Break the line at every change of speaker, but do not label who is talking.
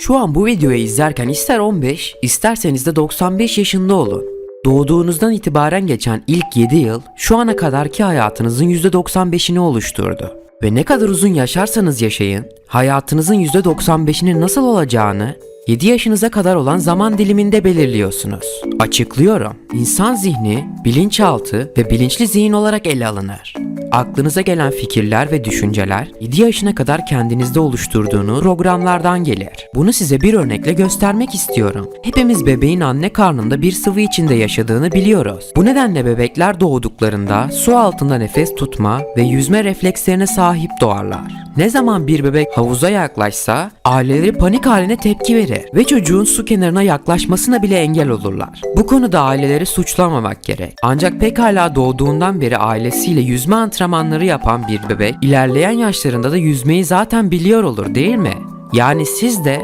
Şu an bu videoyu izlerken ister 15, isterseniz de 95 yaşında olun. Doğduğunuzdan itibaren geçen ilk 7 yıl şu ana kadarki hayatınızın %95'ini oluşturdu. Ve ne kadar uzun yaşarsanız yaşayın, hayatınızın %95'inin nasıl olacağını 7 yaşınıza kadar olan zaman diliminde belirliyorsunuz. Açıklıyorum. İnsan zihni, bilinçaltı ve bilinçli zihin olarak ele alınır. Aklınıza gelen fikirler ve düşünceler 7 yaşına kadar kendinizde oluşturduğunuz programlardan gelir. Bunu size bir örnekle göstermek istiyorum. Hepimiz bebeğin anne karnında bir sıvı içinde yaşadığını biliyoruz. Bu nedenle bebekler doğduklarında su altında nefes tutma ve yüzme reflekslerine sahip doğarlar. Ne zaman bir bebek havuza yaklaşsa aileleri panik haline tepki verir ve çocuğun su kenarına yaklaşmasına bile engel olurlar. Bu konuda aileleri suçlamamak gerek. Ancak pekala doğduğundan beri ailesiyle yüzme antrenmanları yapan bir bebek ilerleyen yaşlarında da yüzmeyi zaten biliyor olur değil mi? Yani siz de